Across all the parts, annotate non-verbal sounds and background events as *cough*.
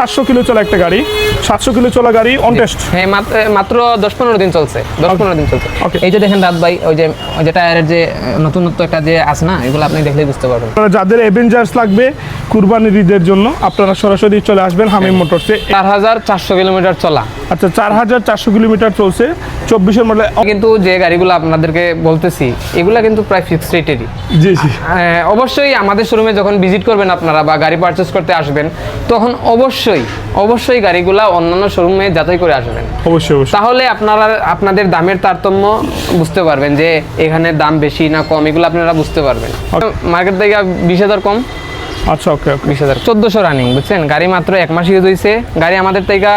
সাতশো কিলো চলা একটা গাড়ি সাতশো কিলো চলা গাড়ি অন টেস্ট হ্যাঁ মাত্র মাত্র দশ পনেরো দিন চলছে দশ পনেরো দিন চলছে। এই যে দেখেন রাত ভাই ওই যে ওই যে টায়ারের যে আহ, নতুনত্ব একটা যে আছে না এগুলো আপনি দেখলেই বুঝতে পারবেন। যাদের এভেঞ্জার্স লাগবে কুরবানির ঈদের জন্য আপনারা সরাসরি চলে আসবেন হামিম মোটরসে চার হাজার চারশো কিলোমিটার চলা। আচ্ছা চার হাজার চারশো কিলোমিটার চলছে চব্বিশের মডেল কিন্তু যে গাড়িগুলো আপনাদেরকে বলতেছি এগুলা কিন্তু প্রায় ফিক্সড রেটেরই জি জি। অবশ্যই আমাদের শোরুমে যখন ভিজিট করবেন আপনারা বা গাড়ি পারচেস করতে আসবেন তখন অবশ্যই অবশ্যই অবশ্যই গাড়িগুলা অন্যান্য শোরুমে যাচাই করে আসবেন। অবশ্যই অবশ্যই। তাহলে আপনারা আপনাদের দামের তারতম্য বুঝতে পারবেন যে এখানে দাম বেশি না কম এগুলো আপনারা বুঝতে পারবেন। মার্কেট থেকে বিশ হাজার কম? আচ্ছা ওকে ওকে। বিশ হাজার। চোদ্দোশো রানিং বুঝছেন? গাড়ি মাত্র এক মাস ইউজ হয়েছে গাড়ি আমাদের থেকে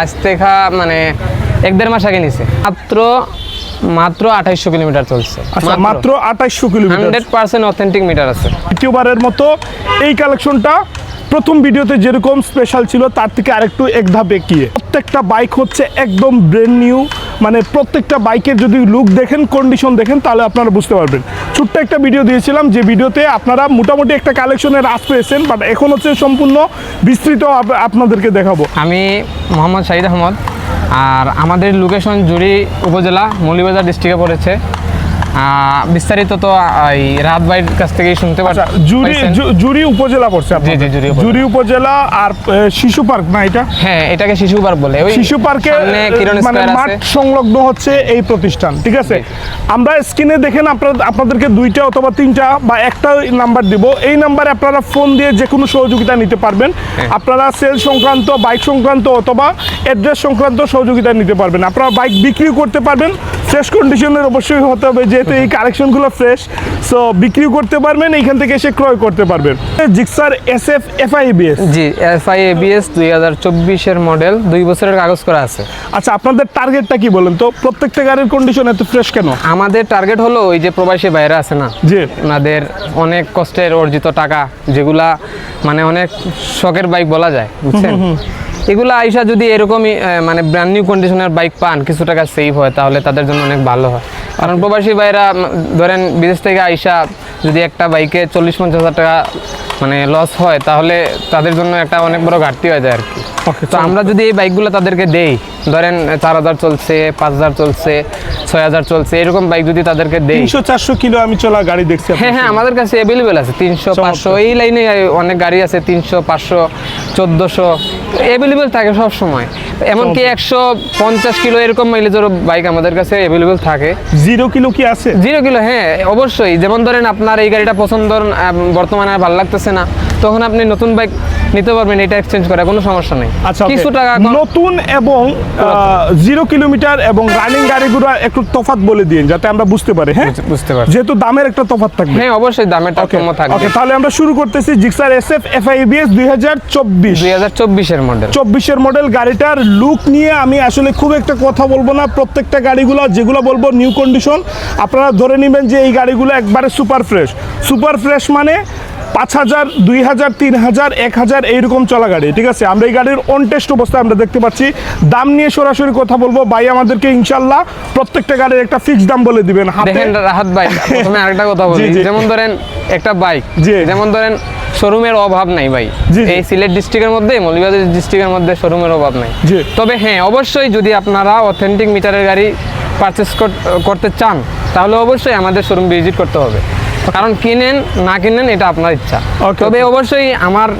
আজ থেকে মানে এক দেড় মাস আগে নিছে। মাত্র মাত্র আঠাইশশো কিলোমিটার চলছে। আচ্ছা মাত্র। আঠাইশশো kilometre. Hundred percent authentic meter আছে। দ্বিতীয়বারের মতো এই কালেকশনটা প্রথম ভিডিওতে যেরকম স্পেশাল ছিল, তার থেকে আরেকটু এক ধাপ এগিয়ে। প্রত্যেকটা বাইক হচ্ছে একদম ব্র্যান্ড নিউ মানে প্রত্যেকটা বাইকের যদি লুক দেখেন কন্ডিশন দেখেন, তাহলে আপনারা বুঝতে পারবেন। ছোট্ট একটা ভিডিও দিয়েছিলাম, যে ভিডিওতে আপনারা মোটামুটি একটা কালেকশনের আস পেয়েছেন বাট এখন হচ্ছে সম্পূর্ণ বিস্তৃত আপনাদেরকে দেখাবো। আমি মোহাম্মদ শাহিদ আহমদ, আর আমাদের লোকেশন জুড়ি উপজেলা মৌলিবাজার ডিস্ট্রিক্টে পড়েছে। বিস্তারিত তো এই রাত বাইর কাছ থেকেই শুনতে আচ্ছা পাচ্ছেন জুরি জুরি উপজেলা পড়ছে আপনাদের। জি, জুরি উপজেলা। জুরি উপজেলা আর শিশু পার্ক না এটা? হ্যাঁ এটাকে শিশু পার্ক বলে। ওই শিশু পার্কে মানে মাঠ সংলগ্ন হচ্ছে এই প্রতিষ্ঠান ঠিক আছে? আমরা স্ক্রিনে দেখেন আপনার আপনাদেরকে দুইটা অথবা তিনটা বা একটা নাম্বার দিব। এই নাম্বারে আপনারা ফোন দিয়ে যে কোনো সহযোগিতা নিতে পারবেন। হ্যাঁ। আপনারা সেল সংক্রান্ত বাইক সংক্রান্ত অথবা অ্যাড্রেস সংক্রান্ত সহযোগিতা নিতে পারবেন। আপনারা বাইক বিক্রি করতে পারবেন। ফ্রেশ কন্ডিশনের অবশ্যই হতে হবে যেহেতু এই কালেকশনগুলো ফ্রেশ সো বিক্রিও করতে পারবেন এইখান থেকে এসে ক্রয় করতে পারবেন। Gixxer S F FIBS G FI ABS দুই হাজার চব্বিশের মডেল দুই বছরের কাগজ করা আছে। আচ্ছা আপনাদের টার্গেটটা কি বলেন তো? প্রত্যেকটা গাড়ির কন্ডিশন এত ফ্রেশ কেন? আমাদের টার্গেট হলো ওই যে প্রবাসী বাইরে আছে না? জি। ওনাদের অনেক কষ্টের অর্জিত টাকা যেগুলা মানে অনেক শখের বাইক বলা যায় বুঝছেন? এগুলা আইসা যদি এরকমই মানে ব্র্যান্ড নিউ কন্ডিশনের বাইক পান, কিছু টাকা সেভ হয়, তাহলে তাদের জন্য অনেক ভালো হয়। কারণ প্রবাসী ভাইরা ধরেন বিদেশ থেকে আইসা যদি একটা বাইকে চল্লিশ, পঞ্চাশ হাজার টাকা মানে লস হয় তাহলে তাদের জন্য একটা অনেক বড় ঘাটতি হয়ে যায় আর কি। তো আমরা যদি এই বাইকগুলো তাদেরকে দেই ধরেন চার হাজার চলছে পাঁচ হাজার চলছে ছয় হাজার চলছে এরকম বাইক যদি তাদেরকে দেই তিনশো চারশো কিলো আমি চলা গাড়ি দেখছি হ্যাঁ হ্যাঁ আমাদের কাছে অ্যাভেলেবেল আছে তিনশো পাঁচশো এই লাইনে অনেক গাড়ি আছে তিনশো পাঁচশো চোদ্দোশো অ্যাভেলেবেল থাকে সব সময়। এমনকি একশো পঞ্চাশ কিলো এরকম মাইলেজের বাইক আমাদের কাছে অ্যাভেলেবেল থাকে। জিরো কিলো কি আছে? জিরো কিলো হ্যাঁ অবশ্যই। যেমন ধরেন আপনার এই গাড়িটা পছন্দ বর্তমানে ভালো লাগতেছে না তখন আপনি নতুন বাইক নিতে পারবেন এটা এক্সচেঞ্জ করে কোনো সমস্যা নেই। আচ্ছা কিছু টাকা নতুন এবং জিরো কিলোমিটার এবং রানিং গাড়িগুলো একটু তফাৎ বলে দিন যাতে আমরা বুঝতে পারি হ্যাঁ? বুঝতে পারছি। যেহেতু দামের একটা তফাৎ থাকবে। হ্যাঁ অবশ্যই দামের তারতম্য থাকবে। ওকে তাহলে আমরা শুরু করতেছি Gixxer S F F IBS দুই হাজার চব্বিশ। দুই হাজার চব্বিশের মডেল চব্বিশের মডেল গাড়িটার লুক নিয়ে আমি আসলে খুব একটা কথা বলব না। প্রত্যেকটা গাড়িগুলো যেগুলো বলব নিউ কন্ডিশন আপনারা ধরে নেবেন যে এই গাড়িগুলো একবারে সুপার ফ্রেশ সুপার ফ্রেশ মানে পাঁচ হাজার দুই হাজার তিন হাজার এক হাজার এইরকম চলা গাড়ি ঠিক আছে আমরা এই গাড়ির অন টেস্ট অবস্থায় আমরা দেখতে পাচ্ছি দাম নিয়ে সরাসরি কথা বলব ভাই আমাদেরকে ইনশাল্লাহ প্রত্যেকটা গাড়ির একটা ফিক্স দাম বলে দিবেন দেখেন রাহাত ভাই *laughs* প্রথমে আরেকটা কথা বলি। যেমন ধরেন একটা বাইক। যেমন ধরেন শোরুমের অভাব নাই ভাই। এই সিলেট ডিস্ট্রিক্টের মধ্যে মৌলভীবাজার ডিস্ট্রিক্টের মধ্যে শোরুমের অভাব নাই। তবে হ্যাঁ অবশ্যই যদি আপনারা অথেন্টিক মিটারের গাড়ি পারচেস করতে চান তাহলে অবশ্যই আমাদের শোরুম ভিজিট করতে হবে কারণ কিনেন না কিনেন এটা আপনার ইচ্ছা। তবে অবশ্যই আমার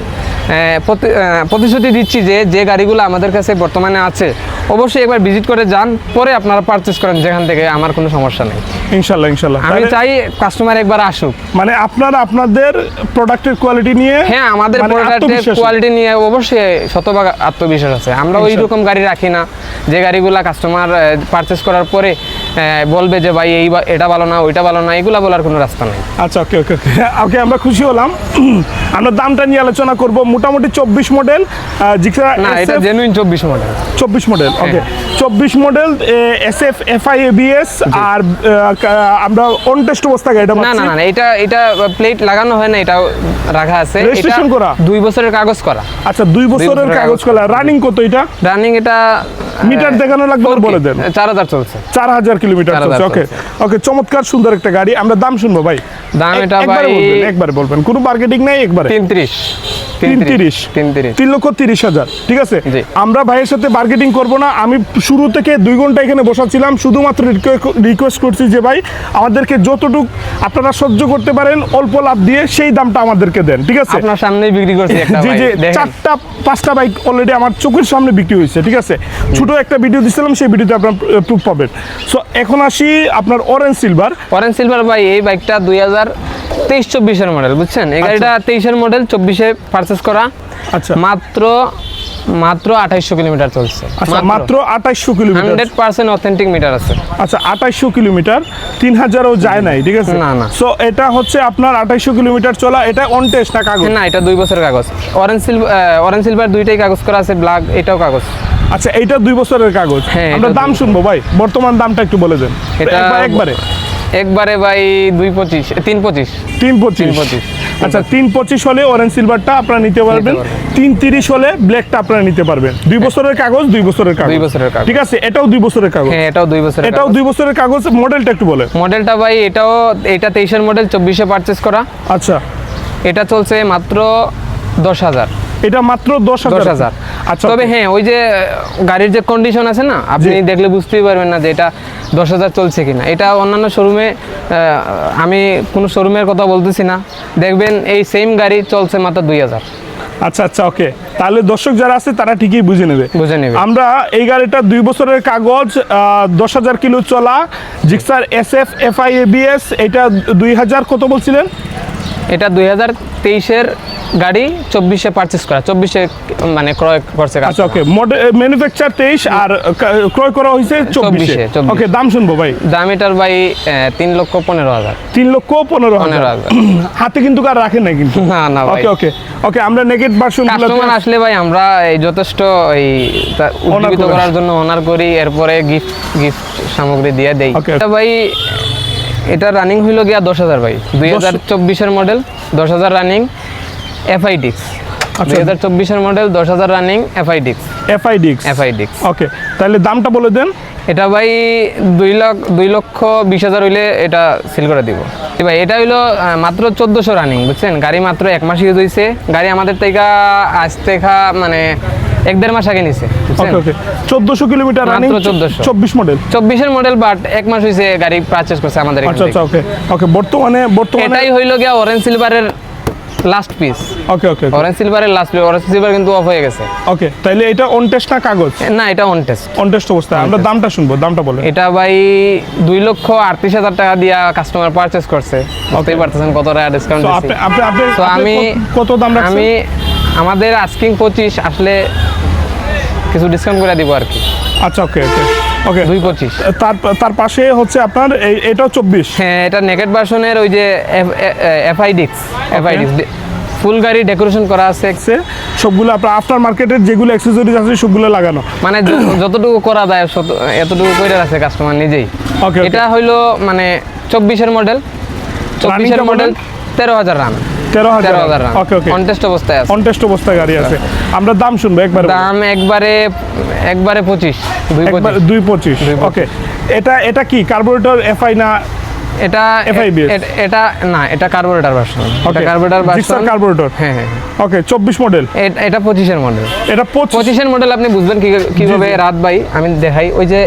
প্রতিশ্রুতি দিচ্ছি যে যে গাড়িগুলো আমাদের কাছে বর্তমানে আছে অবশ্যই একবার ভিজিট করে যান পরে আপনারা পারচেস করেন যেখান থেকে আমার কোনো সমস্যা নেই। ইনশাল্লাহ ইনশাল্লাহ। আমি চাই কাস্টমার একবার আসুক। মানে আপনারা আপনাদের প্রোডাক্টের কোয়ালিটি নিয়ে হ্যাঁ আমাদের মানে প্রোডাক্টের কোয়ালিটি নিয়ে অবশ্যই শতভাগ আত্মবিশ্বাস আছে। আমরা ওই রকম গাড়ি রাখি না। যে গাড়িগুলা কাস্টমার পারচেস করার পরে বলবে যে ভাই এই এটা ভালো না ওইটা ভালো না এগুলা বলার কোনো রাস্তা নেই। আচ্ছা ওকে ওকে ওকে। ওকে আমরা খুশি হলাম। *clears throat* আমরা দামটা নিয়ে আলোচনা করব। মোটামুটি চব্বিশ মডেল জিক্সা না এটা জেনুইন চব্বিশ মডেল। চব্বিশ মডেল ওকে। চব্বিশ model S F F I ABS আর আমরা অন টেস্ট অবস্থা গাড়িটা না না না এটা এটা প্লেট লাগানো হয় না এটা রাখা আছে। এটা করা? দুই বছরের কাগজ করা। আচ্ছা দুই বছরের কাগজ করা। রানিং কত এটা? রানিং এটা মিটার দেখানো লাগবে বলে দেন। চার হাজার চলছে। চার হাজার কিলোমিটার চলছে ওকে ওকে চমৎকার সুন্দর একটা গাড়ি। আমরা দাম শুনব ভাই। দাম এটা ভাই একবারে বলবেন। কোনো মার্কেটিং নাই একবারে? তিন তিরিশ তিন লক্ষ তিরিশ হাজার ঠিক আছে? আমরা ভাইয়ের সাথে মার্কেটিং করব না। আমি শুরু থেকে দুই ঘণ্টা এখানে বসাছিলাম শুধুমাত্র রিকোয়েস্ট করছি যে ভাই আমাদেরকে যতটুক আপনারা সহ্য করতে পারেন অল্প লাভ দিয়ে সেই দামটা আমাদেরকে দেন ঠিক আছে? আপনার সামনেই বিক্রি করছি একটা জি ভাই জি চারটা পাঁচটা বাইক অলরেডি আমার চোখের সামনে বিক্রি হয়েছে ঠিক আছে? ছোট একটা ভিডিও দিছিলাম সেই ভিডিওতে আপনার প্রুফ পাবেন। সো এখন আসি আপনার অরেঞ্জ সিলভার অরেঞ্জ সিলভার ভাই এই বাইকটা দুই হাজার তেইশ চব্বিশের মডেল বুঝছেন? এই গাড়িটা তেইশের মডেল চব্বিশে পারচেস করা। আচ্ছা। মাত্র মাত্র আঠাইশশো কিলোমিটার চলছে। আচ্ছা মাত্র। আঠাইশশো kilometre. Hundred percent authentic meter আছে। আচ্ছা আঠাইশশো কিলোমিটার তিন হাজারও যায় নাই ঠিক আছে? না, না। সো এটা হচ্ছে আপনার আঠাইশশো কিলোমিটার চলা এটা অন টেস্ট না কাগজ? না এটা দুই বছরের কাগজ। অরেঞ্জ সিলভার অরেঞ্জ সিলভার দুইটাই কাগজ করা আছে ব্ল্যাক এটাও কাগজ। আচ্ছা এটা দুই বছরের কাগজ। হ্যাঁ, আমরা দাম শুনব ভাই। বর্তমান দামটা একটু বলে দেন। এটা একবারে একবারে। ভাই দুই পঁচিশ তিন পঁচিশ। তিন পঁচিশ। পঁচিশ। আচ্ছা তিন পঁচিশ হলে অরেঞ্জ সিলভারটা আপনারা নিতে পারবেন। পারবেন। তিন তিরিশ হলে ব্ল্যাকটা আপনারা নিতে পারবেন। দুই বছরের কাগজ দুই বছরের কাগজ। দুই বছরের কাগজ। ঠিক আছে? এটাও দুই বছরের কাগজ। হ্যাঁ এটাও দুই বছরের এটাও দুই বছরের কাগজ। মডেলটা একটু বলে মডেলটা ভাই এটাও এটা তেইশের মডেল চব্বিশে পারচেস করা। আচ্ছা। এটা চলছে মাত্র দশ হাজার। এটা মাত্র দশ হাজার। আচ্ছা তবে হ্যাঁ ওই যে গাড়ির যে কন্ডিশন আছে না আপনি দেখলে বুঝতেই পারবেন না যে এটা দশ হাজার চলছে কিনা। এটা অন্যান্য শোরুমে আমি কোনো শোরুমের কথা বলতেছি না। দেখবেন এই সেম গাড়ি চলছে মাত্র দুই হাজার। আচ্ছা আচ্ছা ওকে তাহলে দর্শক যারা আছে তারা ঠিকই বুঝে নেবে। বুঝে নেবে। আমরা এই গাড়িটা দুই বছরের কাগজ দশ হাজার কিলো চলা Gixxer S F F I ABS এটা দুই হাজার কত বলছিলেন? এটা দুই হাজার তেইশের গাড়ি চব্বিশে পারচেস করা চব্বিশে মানে ক্রয় করছে আচ্ছা ওকে ম্যানুফ্যাকচার তেইশ আর ক্রয় করা হয়েছে চব্বিশে। 24 24 ওকে দাম শুনব ভাই। দাম এটার ভাই তিন লক্ষ পনেরো হাজার। তিন লক্ষ পনেরো হাজার। *clears throat* হাতে কিন্তু কার রাখেন না কিন্তু। না না ওকে ওকে ওকে আমরা নেগেট ভার্সন কাস্টমার আসলে ভাই আমরা এই যথেষ্ট এই তা- করার জন্য অনার করি এরপরে গিফট গিফট সামগ্রী দিয়ে দেই. এটা ভাই এটা রানিং হইল গিয়া দশ হাজার ভাই। দুই হাজার চব্বিশের মডেল দশ হাজার রানিং এফআইডিক্স আচ্ছা। দুই হাজার চব্বিশের মডেল দশ হাজার রানিং এফআইডিক্স এফআইডিক্স এফআইডিক্স ওকে তাহলে দামটা বলে দেন। এটা ভাই দুই লাখ দুই লক্ষ বিশ হাজার হইলে এটা সেল করে দিব। ভাই এটা হইল মাত্র চোদ্দোশো রানিং বুঝছেন? গাড়ি মাত্র এক মাস ইউজ হয়েছে গাড়ি আমাদের থেকে আজ থেকে মানে এক দেড় মাস আগে নিছে। ওকে ওকে চোদ্দশো কিলোমিটার মাত্র রানিং 1400 চব্বিশ মডেল চব্বিশের মডেল বাট এক মাস হয়েছে গাড়ি পারচেস করছে আমাদের আচ্ছা আচ্ছা ওকে ওকে বর্তমানে বর্তমানে এটাই হইল গিয়া অরেঞ্জ সিলভারের last piece okay okay orange সিলভারের লাস্ট পিস অরেঞ্জ সিলভার কিন্তু অফ হয়ে গেছে। ওকে তাহলে এটা অন টেস্ট না কাগজ? না এটা অন টেস্ট অন টেস্ট অবস্থায় আমরা দামটা শুনব দামটা এটা ভাই দুই লক্ষ আটত্রিশ হাজার টাকা দিয়া কাস্টমার করছে। বুঝতেই পারতেছেন কত টাকা ডিসকাউন্ট আপনি আপনি আপনি তো আপনি আমি কত- কত দাম আমি আমাদের আস্কিং পঁচিশ আসলে কিছু ডিসকাউন্ট করে দিব আর কি। আচ্ছা ওকে ওকে ওকে দুই পঁচিশ। তার তার পাশে হচ্ছে আপনার এই এটাও চব্বিশ। হ্যাঁ এটা নেকেট ভার্সনের ওই যে এফআইডিক্স এফআইডিক্স ফুল গাড়ি ডেকোরেশন করা আছে। সবগুলো আপনার আফটার মার্কেটের যেগুলো অ্যাক্সেসরিজ আছে সবগুলো লাগানো। মানে যতটুকু করা যায় এতটুকু করে আছে কাস্টমার নিজেই। Okay. এটা হইল মানে চব্বিশের মডেল চব্বিশের মডেল? তেরো হাজার রান তেরো হাজার। ওকে ওকে কন্টেস্ট অবস্থায় আছে। অবস্থায় গাড়ি আছে। আমরা দাম শুনব একবার দাম একবারে একবারে পঁচিশ দুই পঁচিশ। ওকে এটা এটা কি কার্বোরেটর এফআই না এটা এটা না এটা কার্বোরেটর ভার্সন এটা. কার্বোরেটর ভার্সন কার্বোরেটর হ্যাঁ হ্যাঁ। ওকে চব্বিশ মডেল এ- এটা পঁচিশের মডেল এটা পঁচিশ পঁচিশের মডেল আপনি বুঝবেন কীভাবে রাত ভাই আমি দেখাই। ওই যে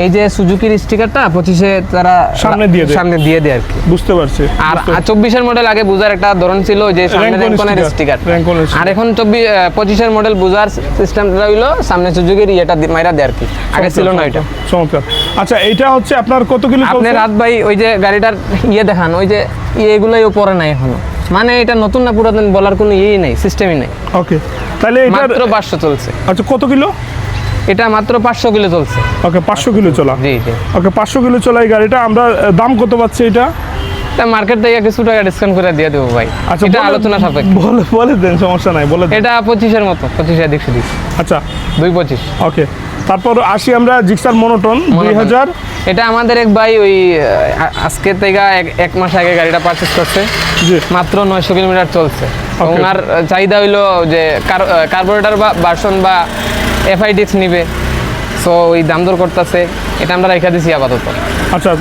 এই যে সুজুকির স্টিকারটা পঁচিশে তারা সামনে দিয়ে দেয়। সামনে দিয়ে দেয় আর কি। বুঝতে পারছি আর চব্বিশের মডেল আগে বুঝার একটা ধরন ছিল যে সামনে র্যাঙ্কনের স্টিকার আর এখন চব্বিশ পঁচিশের মডেল বুঝার সিস্টেমটা হইল সামনে সুজুকির ইয়েটা মাইরা দেয় আর কি। আগে ছিল না চমৎকার আচ্ছা এইটা হচ্ছে আপনার কত কিলো আপনি রাত ভাই ওই যে গাড়িটার ইয়ে দেখান ওই যে এগুলোই পরে নাই এখনও। মানে এটা নতুন না পুরাতন বলার কোনো ইয়েই নাই সিস্টেমই নাই। ওকে তাহলে এটার মাত্র পাঁচশো চলছে। আচ্ছা কত কিলো? এটা মাত্র পাঁচশো কিলো চলছে। ওকে পাঁচশো কিলো চলা। জি জি। ওকে পাঁচশো কিলো চলা এই গাড়িটা। আমরা দাম কত পাচ্ছি এটা? এটা মার্কেট থেকে কিছু টাকা ডিসকাউন্ট করে দিয়ে দেবো ভাই। আচ্ছা এটা আলোচনা সাপেক্ষ। বলে বলে দেন সমস্যা নাই বলে এটা পঁচিশের মতো পঁচিশ এদিক সেদিক। আচ্ছা। দুই পঁচিশ। ওকে তারপর আসি আমরা জিক্সার মনোটন দুই হাজার। এটা আমাদের এক ভাই ওই আজকে থেকে এক মাস আগে গাড়িটা পারচেস করছে। জি। মাত্র নয়শো কিলোমিটার চলছে। ওনার চাহিদা হইল যে কার্বোরেটার বা ভার্সন বা এফআইডিক্স নিবে। সো ওই দাম দর করতেছে এটা আমরা রেখে দিছি আপাতত। আচ্ছা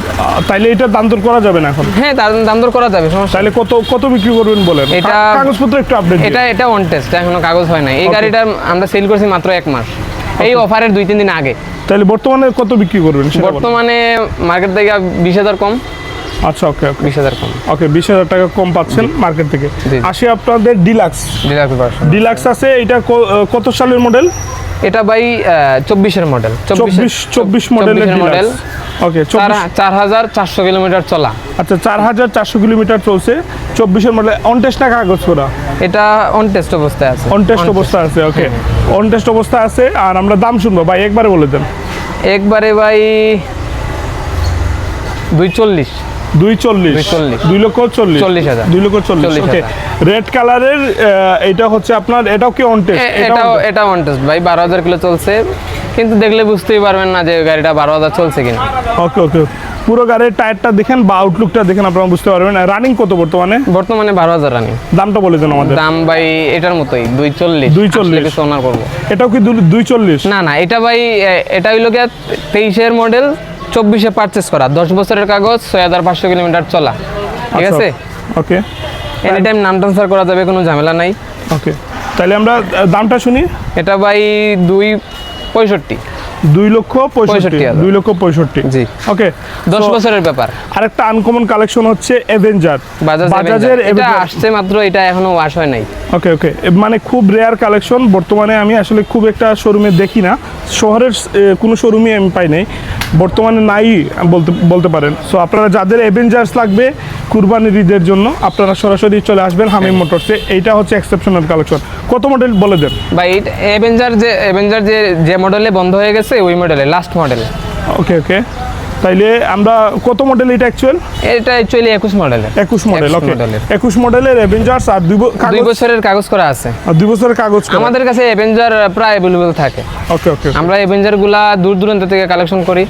তাইলে এটা দাম দর করা যাবে না এখন? হ্যাঁ দাম দর করা যাবে সমস্যা তাহলে কত কত বিক্রি করবেন বলেন? এটা- কাগজপত্র একটু আপডেট এটা এটা অন টেস্ট এখনও কাগজ হয় না এই গাড়িটা আমরা সেল করছি মাত্র এক মাস। এই অফারের দুই তিন দিন আগে। তাহলে বর্তমানে কত বিক্রি করবেন বর্তমানে মার্কেট থেকে বিশ হাজার কম। আচ্ছা ওকে ওকে বিশ হাজার কম। ওকে বিশ হাজার টাকা কম পাচ্ছেন মার্কেট থেকে। আসি আপনাদের ডিলাক্স ডিলাক্স ডিলাক্স আছে এটা কত সালের মডেল এটা ভাই চব্বিশের মডেল চব্বিশ চব্বিশ মডেলের মডেল ওকে চার হাজার চারশো কিলোমিটার চলা। আচ্ছা চার হাজার চারশো কিলোমিটার চলছে। চব্বিশের মডেল অন টেস্ট না কাগজ করা এটা অন টেস্ট অবস্থায় আছে। অন টেস্ট অবস্থা আছে ওকে অন টেস্ট অবস্থা আছে আর আমরা দাম শুনব। ভাই একবারে বলে দেন। একবারে ভাই দুই চল্লিশ দুই চল্লিশ 240 দুই লক্ষ চল্লিশ। চল্লিশ হাজার। দুই লক্ষ চল্লিশ। চল্লিশ ওকে রেড কালারের এটা হচ্ছে আপনার এটাও কি অন টেস্ট এটাও এটা অন টেস্ট ভাই বারো হাজার কিলো চলছে। কিন্তু দেখলে বুঝতেই পারবেন না যে গাড়িটা বারো হাজার চলছে কিনা। ওকে ওকে পুরো গাড়ির টায়ারটা দেখেন বা আউটলুকটা দেখেন আপনারা বুঝতে পারবেন। রানিং কত বর্তমানে? বর্তমানে বারো হাজার রানি দামটা বলে দেন আমাদের। দাম ভাই এটার মতোই দুই চল্লিশ 240 কিছু ওনার করব। এটাও কি দুই চল্লিশ না না এটা ভাই এটা হইল গিয়া তেইশের মডেল চব্বিশে পারচেস করা। দশ বছরের কাগজ ছয় হাজার পাঁচশো কিলোমিটার চলা। ঠিক আচ্ছা। আছে? ওকে এনি টাইম নাম ট্রান্সফার করা যাবে কোনো ঝামেলা নাই। ওকে তাহলে আমরা দামটা শুনি। এটা ভাই দুই পঁয়ষট্টি। দুই লক্ষ পঁয়ষট্টি। দুই লক্ষ পঁয়ষট্টি। জি। ওকে দশ বছরের ব্যাপার। আরেকটা আনকমন কালেকশন হচ্ছে এভেঞ্জার বাজাজের এটা আসছে মাত্র এটা এখনও ওয়াশ হয় নাই। ওকে ওকে মানে খুব রেয়ার কালেকশন বর্তমানে আমি আসলে খুব একটা শোরুমে দেখি না। শহরের কোনো শোরুমে আমি পাই নাই। বর্তমানে নাই বলতে বলতে পারেন। সো আপনারা যাদের অ্যাভেঞ্জার্স লাগবে কুরবানির ঈদের জন্য আপনারা সরাসরি চলে আসবেন হামিম মোটরসে এইটা হচ্ছে এক্সেপশনাল কালেকশন কত মডেল বলে দেন? ভাই এভেঞ্জার যে এভেঞ্জার যে যে মডেলে বন্ধ হয়ে গেছে ওই মডেলে লাস্ট মডেল ওকে ওকে তাইলে আমরা কত মডেল এটা অ্যাকচুয়াল এটা অ্যাকচুয়ালি একুশ মডেল একুশ মডেল ওকে মডেলের। একুশ মডেলের অ্যাভেঞ্জার্স আর দুই বছরের কাগজ করা আছে। আর দুই বছরের কাগজ করা। আমাদের কাছে এভেঞ্জার প্রায় অ্যাভেলেবল থাকে। ওকে ওকে আমরা এভেঞ্জারগুলা দূর দূরান্ত থেকে কালেকশন করি।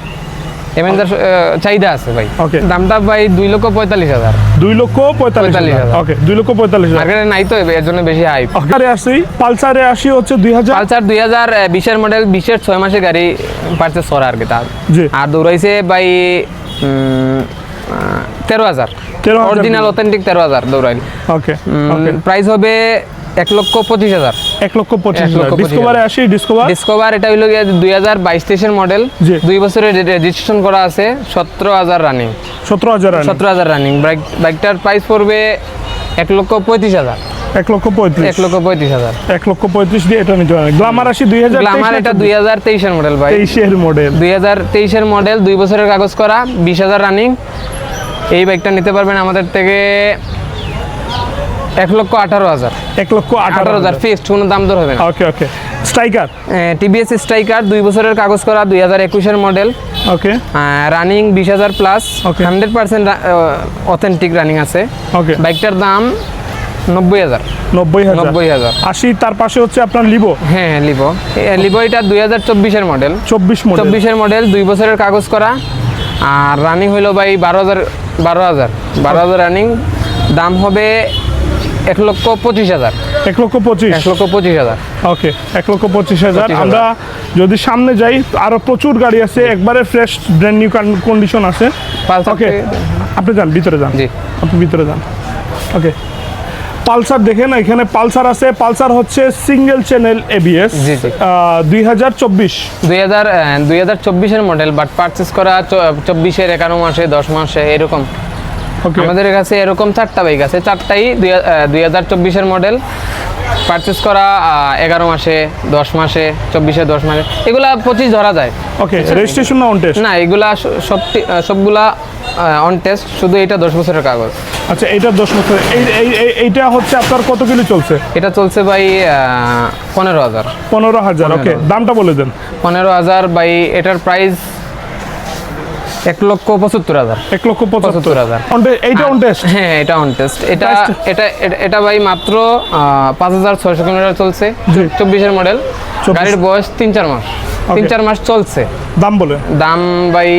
এভেঞ্জার চাহিদা আছে ভাই। Okay. দামটা ভাই দুই লক্ষ পঁয়তাল্লিশ হাজার। দুই লক্ষ পঁয়তাল্লিশ হাজার। ওকে দুই লক্ষ পঁয়তাল্লিশ হাজার। নাই তো এর জন্য বেশি হাই পালসারে আসি পালসারে আসি হচ্ছে দুই হাজার পালসার দুই হাজার বিশের মডেল বিশের ছয় মাসে গাড়ি পারচেস করা আর কি তার। আর দৌড়াইছে বাই তেরো হাজার। 13,000 অরিজিনাল অথেন্টিক তেরো হাজার দৌড়াইল। ওকে ওকে প্রাইস হবে এক লক্ষ পঁচিশ হাজার। এক লক্ষ পঁচিশ হাজার। ডিসকভারে আসি ডিসকভার ডিসকভার এটা হইল গিয়ে দুই হাজার বাইশ তেইশের মডেল দুই বছরের রেজিস্ট্রেশন করা আছে সতেরো হাজার রানিং সতেরো হাজার সতেরো হাজার রানিং বাইক বাইকটার প্রাইস পড়বে এক লক্ষ পঁয়ত্রিশ হাজার। এক লক্ষ পঁয়ত্রিশ। এক লক্ষ পঁয়ত্রিশ হাজার। এক লক্ষ পঁয়ত্রিশ দিয়ে এটা নিতে পারেন গ্লামার আসি দুই হাজার গ্লামার এটা দুই হাজার তেইশের মডেল ভাই। তেইশের মডেল দুই হাজার তেইশের মডেল দুই বছরের কাগজ করা বিশ হাজার রানিং এই বাইকটা নিতে পারবেন আমাদের থেকে এক লক্ষ আঠারো হাজার। এক লক্ষ আঠারো হাজার। ফিক্সড কোনো দাম দর হবে না okay okay striker TVS striker দুই বছরের কাগজ করা দুই হাজার একুশের মডেল ওকে রানিং বিশ হাজার plus Okay. Hundred percent authentic running আছে। ওকে বাইকটার দাম নব্বই হাজার। নব্বই হাজার। নব্বই হাজার। আশি তার পাশে হচ্ছে আপনার লিবো হ্যাঁ লিভো লিভো এটা দুই হাজার চব্বিশের মডেল চব্বিশ চব্বিশের মডেল দুই বছরের কাগজ করা। আর রানিং হইল ভাই বারো হাজার বারো হাজার। বারো হাজার রানিং দাম হবে এক লক্ষ পঁচিশ হাজার। এক লক্ষ পঁচিশ? এক লক্ষ পঁচিশ হাজার। ওকে এক লক্ষ পঁচিশ হাজার। আমরা যদি সামনে যাই আরও প্রচুর গাড়ি আছে একবারে ফ্রেশ ব্র্যান্ড নিউ কন্ডিশন আছে। ওকে আপনি যান ভিতরে যান। জি। আপনি ভিতরে যান। ওকে পালসার দেখেন এখানে পালসার আছে। পালসার হচ্ছে সিঙ্গেল চ্যানেল এবিএস। দুই হাজার চব্বিশ। দুই হাজার দুই হাজার চব্বিশের মডেল বাট পারচেস করা চব্বিশের এগারো মাসে দশ মাসে এরকম। আমাদের কাছে এরকম চারটা বাইক আছে। চারটাই দুই হাজার চব্বিশের মডেল পারচেস করা এগারো মাসে দশ মাসে চব্বিশে দশ মাসে। এগুলা পঁচিশ ধরা যায়। ওকে রেজিস্ট্রেশন না অন টেস্ট না এগুলা স- সবটি সবগুলা অন টেস্ট শুধু এটা দশ বছরের কাগজ। আচ্ছা এইটা দশ বছর এই এই- এই- এইটা হচ্ছে আপনার কত কিলো চলছে? এটা চলছে ভাই পনেরো হাজার। পনেরো হাজার ওকে দামটা বলে দেন। পনেরো হাজার বাই এটার প্রাইস এক লক্ষ পঁচাত্তর হাজার। এক লক্ষ পঁচাত্তর। হাজার। এইটা অন টেস্ট হ্যাঁ এটা অন টেস্ট এটা এটা এটা- ভাই মাত্র পাঁচ হাজার ছয়শো কিলোমিটার চলছে। চব্বিশের মডেল 24 গাড়ির বয়স তিন চার মাস। তিন চার মাস চলছে। দাম বলে? দাম ভাই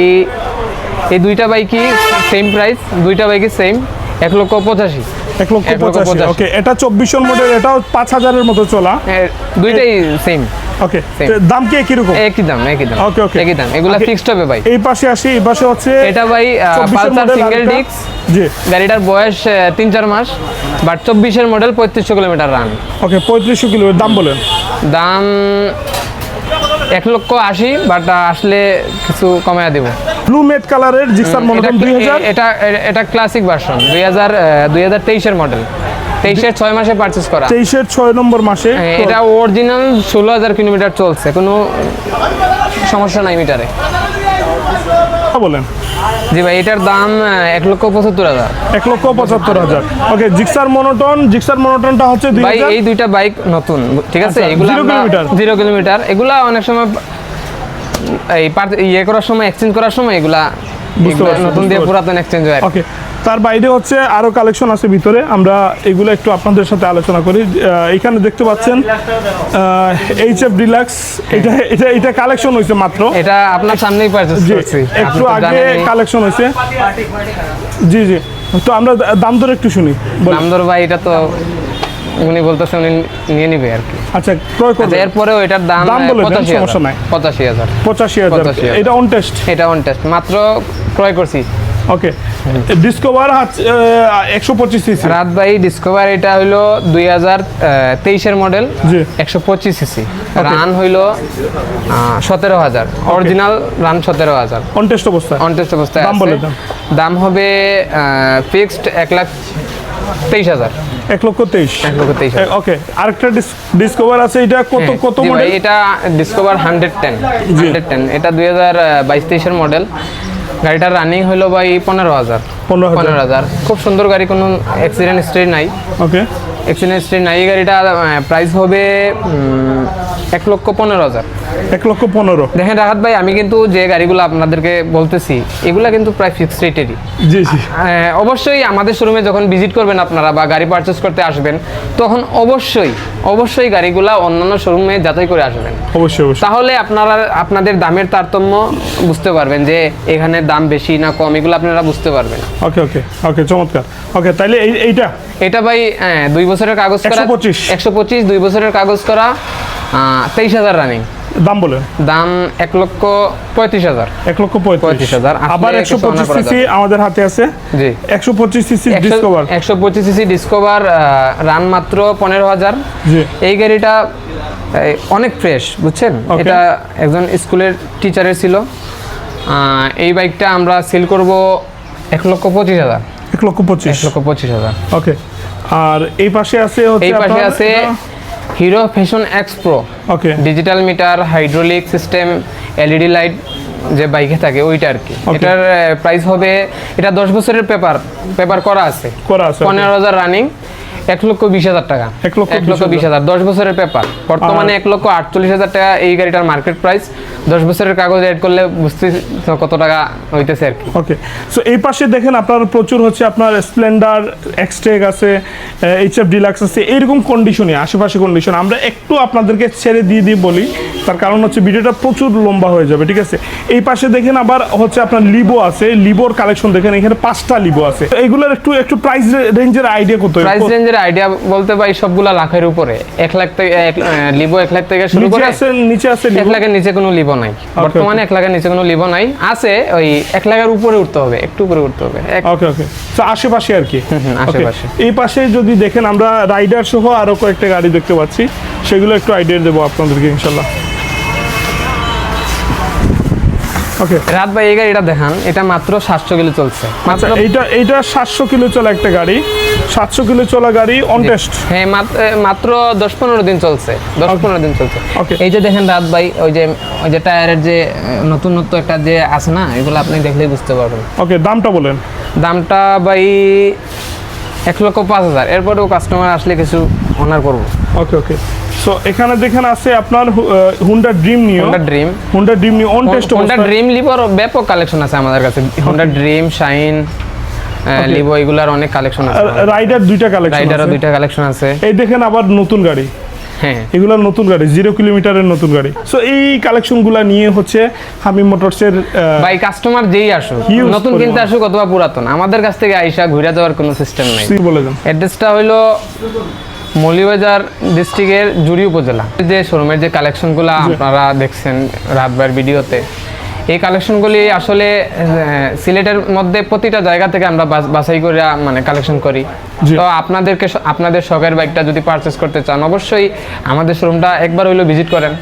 এই দুইটা বাইকই সেম প্রাইস দুইটা বাইকই সেম এক লক্ষ পঁচাশি। এক লক্ষ পঁচাশি পঁচাশি। ওকে এটা চব্বিশের মডেল এটাও পাঁচ হাজারের মতো চলা। দুইটাই সেম ওকে দাম কি একই রকম? একই দাম একই দাম। Okay, okay. একই দাম। এগুলা ফিক্সড হবে ভাই। এই পাশে আসি এই পাশে হচ্ছে এটা ভাই পালসার সিঙ্গেল। ডিস্ক জি। গাড়িটার বয়স আহ, তিন চার মাস বাট চব্বিশের মডেল পঁয়ত্রিশশো কিলোমিটার রান ওকে পঁয়ত্রিশশো কিলো দাম বলেন। দাম এক লক্ষ আশি বাট আসলে কিছু কমায়া দেবো। ব্লু মেট কালারের জিক্সার দুই হাজার? এটা এটা ক্লাসিক ভার্সন দুই হাজার দুই হাজার তেইশের মডেল তেইশের ছয় মাসে পারচেস করা। তেইশের ছয় নম্বর মাসে হ্যাঁ, এটা অরিজিনাল ষোলো হাজার কিলোমিটার চলছে কোনো সমস্যা নাই মিটারে। কথা বলেন। জি ভাই এটার দাম এক লক্ষ পঁচাত্তর হাজার। এক লক্ষ পঁচাত্তর হাজার। ওকে জিক্সার মনোটন জিক্সার মনোটনটা হচ্ছে ভাই এই দুইটা বাইক নতুন ঠিক আছে? আচ্ছা, এগুলো kilometer? জিরো কিলোমিটার এগুলা অনেক সময় এই ইয়ে করার সময় এক্সচেঞ্জ করার সময় এগুলা নতুন দিয়ে পুরাতন এক্সচেঞ্জ হয় ওকে তার বাইরে হচ্ছে আরও কালেকশন আছে ভিতরে। আমরা এগুলো একটু আপনাদের সাথে আলোচনা করি। এখানে দেখতে পাচ্ছেন এইচ এফ ডিলাক্স এটা এটা এটা কালেকশন হয়েছে মাত্র। এটা আপনার সামনেই একটু আগে কালেকশন হয়েছে। জি জি। তো আমরা দাম দর একটু শুনি। দাম দর ভাই এটা তো উনি বলতেছে উনি নিয়ে নিবে আর কি। আচ্ছা ক্রয় করবে। আচ্ছা, এরপরেও এটার দাম দাম বলে দেন, পঁচাশি সমস্যা নাই। হাজার। পঁচাশি হাজার। পঁচাশি হাজার। 85,000 এটা অন টেস্ট এটা অন টেস্ট মাত্র ক্রয় করছি। ওকে ডিসকভার একশো পঁচিশ সিসি রাত ভাই ডিসকভার এটা হইল দুই হাজার তেইশের মডেল একশো পঁচিশ সিসি রান হইল সতেরো হাজার। অরিজিনাল রান সতেরো হাজার। অনটেস্ট অবস্থায়। দাম বলে দাম। দাম হবে ফিক্সড এক লাখ তেইশ হাজার। এক লক্ষ তেইশ। এক লক্ষ তেইশ ওকে আরেকটা ডিসকভার আছে এটা কত হ্যাঁ, কত মডেল এটা Discover hundred ten hundred ten এটা দুই হাজার বাইশ তেইশের মডেল গাড়িটার রানিং হলো ভাই পনেরো হাজার। পনেরো হাজার। পনেরো হাজার। খুব সুন্দর গাড়ি কোনো অ্যাক্সিডেন্ট হিস্ট্রি নাই। ওকে অ্যাক্সিডেন্ট হিস্ট্রি নাই এই গাড়িটা প্রাইস হবে এক লক্ষ পনেরো হাজার। এক লক্ষ পনেরো। দেখেন রাহাত ভাই আমি কিন্তু যে গাড়িগুলো আপনাদেরকে বলতেছি এগুলা কিন্তু প্রায় ফিক্সড রেটেরই জি জি। হ্যাঁ, অবশ্যই আমাদের শোরুমে যখন ভিজিট করবেন আপনারা বা গাড়ি পারচেস করতে আসবেন তখন অবশ্যই অবশ্যই গাড়িগুলা অন্যান্য শোরুমে যাচাই করে আসবেন। অবশ্যই অবশ্যই। তাহলে আপনারা আপনাদের দামের তারতম্য বুঝতে পারবেন যে এখানে দাম বেশি না কম এগুলো আপনারা বুঝতে পারবেন। ওকে ওকে ওকে চমৎকার। ওকে এই এইটা? এটা ভাই হ্যাঁ, দুই বছরের কাগজ করা 125 একশো পঁচিশ দুই বছরের কাগজ করা তেইশ হাজার রানিং দাম বলেন দাম এক লক্ষ পঁয়ত্রিশ হাজার। এক লক্ষ পঁয়ত্রিশ। 35,000 আসলে আবার একশো পঁচিশ সিসি আমাদের হাতে আছে। জি। একশো পঁচিশ সিসি ডিসকভার একশো পঁচিশ সিসি ডিসকভার রান মাত্র পনেরো হাজার। জি। এই গাড়িটা অনেক ফ্রেশ বুঝছেন? এটা একজন স্কুলের টিচারের ছিল। এই বাইকটা আমরা সেল করব এক লক্ষ পঁচিশ হাজার। এক লক্ষ পঁচিশ। এক লক্ষ পঁচিশ হাজার। ওকে আর এই পাশে আছে এই পাশে আছে Hero fashion X pro okay digital meter hydraulic system LED light যে বাইকে থাকে ওইটা আর কি. এটার প্রাইস হবে এটা দশ বছরের পেপার পেপার করা আছে। করা আছে. পনেরো হাজার রানিং এক লক্ষ বিশ হাজার টাকা। এক লক্ষ বিশ হাজার। দশ বছরের পেপার। বর্তমানে এক লক্ষ আটচল্লিশ হাজার টাকা এই গাড়িটার মার্কেট প্রাইস দশ বছরের কাগজ এড করলে বুঝতে কত টাকা হইতেছে আর কি। ওকে সো এই পাশে দেখেন আপনার প্রচুর হচ্ছে আপনার স্প্লেন্ডার এক্সট্রেক আছে ডিলাক্স আছে এইরকম কন্ডিশনে আশেপাশে কন্ডিশন আমরা একটু আপনাদেরকে ছেড়ে দিয়ে দিয়ে বলি তার কারণ হচ্ছে ভিডিওটা প্রচুর লম্বা হয়ে যাবে ঠিক আছে? এই পাশে দেখেন আবার হচ্ছে আপনার লিবো আছে লিবোর কালেকশন দেখেন এখানে পাঁচটা লিবো আছে। তো এইগুলোর একটু একটু প্রাইস রেঞ্জের আইডিয়া কত? প্রাইস রেঞ্জের আইডিয়া বলতে পারি সবগুলা লাখের উপরে। এক লাখ থেকে লিবো এক লাখ থেকে শুরু করে আছে নিচে আছে এক লাখের নিচে কোনো লিবো নাই। বর্তমানে এক লাখের নিচে কোনো লিবো নাই। আছে ওই এক লাখের উপরে উঠতে হবে একটু উপরে উঠতে হবে। ওকে ওকে তো আশেপাশে আর কি? আশেপাশে। এই পাশে যদি দেখেন আমরা রাইডার সহ আরও কয়েকটা গাড়ি দেখতে পাচ্ছি। সেগুলো একটু আইডিয়া দেবো আপনাদেরকে ইনশাল্লাহ ওকে রাত ভাই এই গাড়িটা দেখান। এটা মাত্র সাতশো কিলো চলছে। আচ্ছা মাত্র এইটা এইটা সাতশো কিলো চলা একটা গাড়ি। সাতশো কিলো চলা গাড়ি অন টেস্ট হ্যাঁ মাত্র মাত্র দশ পনেরো দিন চলছে দশ পনেরো দিন চলছে. এই যে দেখেন রাত ভাই ওই যে ওই যে টায়ারের যে আহ, নতুন নতুন একটা যে আছে না এগুলো আপনি দেখলেই বুঝতে পারবেন। ওকে দামটা বলেন। দামটা ভাই এক লক্ষ পাঁচ হাজার। এরপরেও কাস্টমার আসলে কিছু অনার করব। ওকে ওকে সো এখানে দেখেন আছে আপনার Honda dream neo Honda dream Honda dream neo on test Honda dream লিভোর ব্যাপক কালেকশন আছে আমাদের কাছে। হোন্ডা ড্রিম শাইন লিভো এগুলার অনেক কালেকশন আছে। রাইডার দুইটা কালেকশন রাইডারও দুইটা কালেকশন আছে। এই দেখেন আবার নতুন গাড়ি। হ্যাঁ। এগুলো নতুন গাড়ি জিরো কিলোমিটারের নতুন গাড়ি। সো এই কালেকশনগুলো নিয়ে হচ্ছে হামিম মোটরসের ভাই কাস্টমার যেই আসুক নতুন কিনতে আসুক অথবা পুরাতন আমাদের কাছ থেকে আইসা ঘুরে যাওয়ার কোনো সিস্টেম নাই। বলে দেন। অ্যাড্রেসটা হইল মৌলিবাজার ডিস্ট্রিক্টের জুড়ি উপজেলা। যে শোরুমের যে কালেকশনগুলো আপনারা দেখছেন রাতবার ভিডিওতে এই কালেকশনগুলি আসলে সিলেটের মধ্যে প্রতিটা জায়গা থেকে আমরা বাছাই করে মানে কালেকশন করি। তো আপনাদেরকে আপনাদের শখের বাইকটা যদি পারচেস করতে চান, অবশ্যই আমাদের শোরুমটা একবার হইলেও ভিজিট করেন।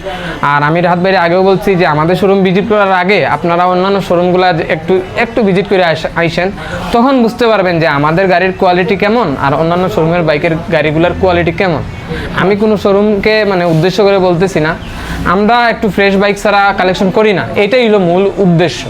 আর আমি রাত বাইরে আগেও বলছি যে, আমাদের শোরুম ভিজিট করার আগে আপনারা অন্যান্য শোরুমগুলো একটু একটু ভিজিট করে আইসেন, তখন বুঝতে পারবেন যে আমাদের গাড়ির কোয়ালিটি কেমন আর অন্যান্য শোরুমের বাইকের গাড়িগুলোর কোয়ালিটি কেমন। আমি কোনো শোরুমকে মানে উদ্দেশ্য করে বলতেছি না। আমরা একটু ফ্রেশ বাইক ছাড়া কালেকশন করি না। এটাই হলো মূল উদ্দেশ্য।